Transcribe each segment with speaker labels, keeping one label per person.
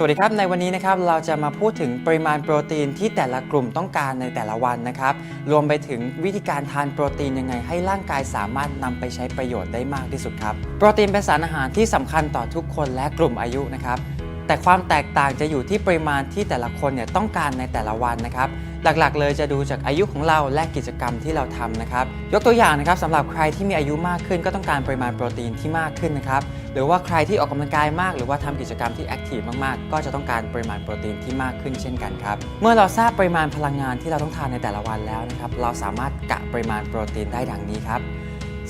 Speaker 1: สวัสดีครับในวันนี้นะครับเราจะมาพูดถึงปริมาณโปรตีนที่แต่ละกลุ่มต้องการในแต่ละวันนะครับ รวมไปถึงวิธีการทานโปรตีนยังไงให้ร่างกายสามารถนำไปใช้ประโยชน์ได้มากที่สุดครับ โปรตีนเป็นสารอาหารที่สำคัญต่อทุกคนและกลุ่มอายุนะครับแต่ความแตกต่างจะอยู่ที่ปริมาณที่แต่ละคนเนี่ยต้องการในแต่ละวันนะครับ หลักๆ เลยจะดูจากอายุของเราและกิจกรรมที่เราทำนะครับ ยกตัวอย่างนะครับสำหรับใครที่มีอายุมากขึ้น ก็ต้องการปริมาณโปรตีนที่มากขึ้นนะครับ หรือว่าใครที่ออกกำลังกายมาก หรือว่าทำกิจกรรมที่แอคทีฟมากๆ ก็จะต้องการปริมาณโปรตีนที่มากขึ้นเช่นกันครับ เมื่อเราทราบปริมาณพลังงานที่เราต้องทานในแต่ละวันแล้วนะครับ เราสามารถกะปริมาณโปรตีนได้ดังนี้ครับ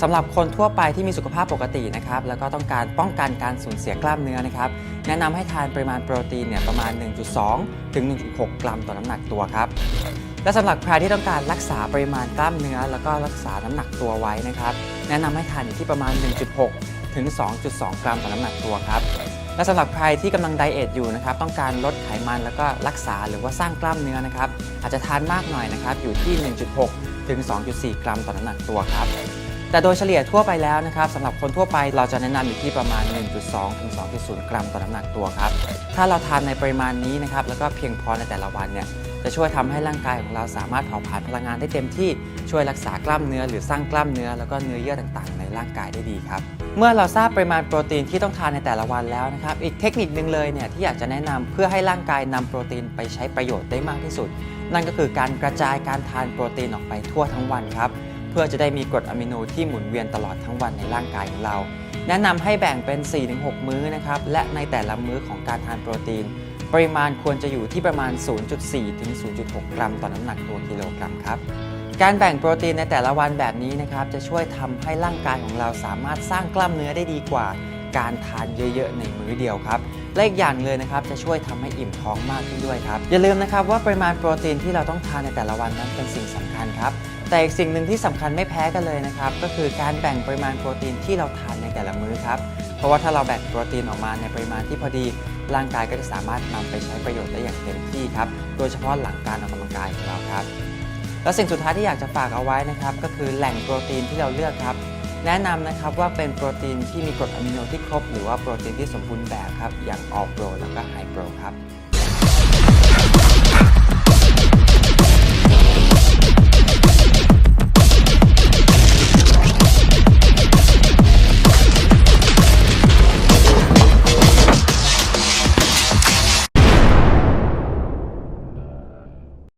Speaker 1: สำหรับคนทั่วไปที่มีสุขภาพปกตินะครับแล้วก็ต้องการป้องกันการสูญเสียกล้ามเนื้อนะครับแนะนำให้ทานปริมาณโปรตีนเนี่ยประมาณ 1.2 ถึง 1.6 กรัมต่อน้ำหนักตัวครับและสำหรับใครที่ต้องการรักษาปริมาณกล้ามเนื้อ แล้วก็รักษาน้ำหนักตัวไว้นะครับแนะนำให้ทานอยู่ที่ประมาณ 1.6 ถึง 2.2 กรัมต่อน้ำหนักตัวครับและสำหรับใครที่กำลังไดเอทอยู่นะครับต้องการลดไขมันแล้วก็รักษาหรือว่าสร้างกล้ามเนื้อนะครับอาจจะทานมากหน่อยนะครับอยู่ที่ 1.6 ถึง 2.4 กรัมต่อน้ำหนักตัวครับ แต่โดยเฉลี่ยทั่วไปแล้วนะครับสำหรับคนทั่วไปเราจะแนะนำอยู่ที่ประมาณ 1.2 ถึง 2.0 กรัมต่อน้ำหนักตัวครับ ถ้าเราทานในปริมาณนี้นะครับแล้วก็เพียงพอในแต่ละวันเนี่ยจะช่วยทำให้ร่างกายของเราสามารถเผาผลาญพลังงานได้เต็มที่ช่วยรักษากล้ามเนื้อหรือสร้างกล้ามเนื้อแล้วก็เนื้อเยื่อต่างๆ ในร่างกายได้ดีครับ เมื่อเราทราบปริมาณโปรตีนที่ต้องทานในแต่ละวันแล้วนะครับ อีกเทคนิคนึงเลยเนี่ยที่อยากจะแนะนำเพื่อให้ร่างกายนำโปรตีนไปใช้ประโยชน์ได้มากที่สุด นั่นก็คือการกระจายการทานโปรตีนออกไปทั่วทั้งวันครับ เพื่อจะได้มีกรดอะมิโนที่หมุนเวียนตลอดทั้งวันในร่างกายของเรา แนะนำให้แบ่งเป็น 4-6 มื้อนะครับและในแต่ละมื้อของการทานโปรตีน ปริมาณควรจะอยู่ที่ประมาณ 0.4ถึง0.6 กรัมต่อน้ำหนักตัวกิโลกรัมครับการแบ่งโปรตีนในแต่ละวันแบบนี้นะครับจะช่วยทำให้ร่างกายของเราสามารถสร้างกล้ามเนื้อได้ดีกว่า การทานเยอะๆ ในมื้อเดียวครับและอีกอย่างเลยนะครับจะช่วยทำให้อิ่มท้องมากขึ้นด้วยครับ อย่าลืมนะครับว่าปริมาณโปรตีนที่เราต้องทานในแต่ละวันนั้นเป็นสิ่งสำคัญครับแต่อีกสิ่งหนึ่งที่สำคัญไม่แพ้กันเลยนะครับก็คือการแบ่งปริมาณโปรตีนที่เราทานในแต่ละมื้อครับเพราะว่าถ้าเราแบ่งโปรตีนออกมาในปริมาณที่พอดี ร่างกายก็จะสามารถนำไปใช้ประโยชน์ได้อย่างเต็มที่ครับโดยเฉพาะหลังการออกกำลังกายของเราครับแล้วสิ่งสุดท้ายที่อยากจะฝากเอาไว้นะครับก็คือแหล่งโปรตีนที่เราเลือกครับ แนะนำนะครับว่าเป็นโปรตีนที่มีกรดอะมิโนที่ครบ หรือว่าโปรตีนที่สมบูรณ์แบบครับ อย่างออโปรแล้วก็ไฮโปรครับ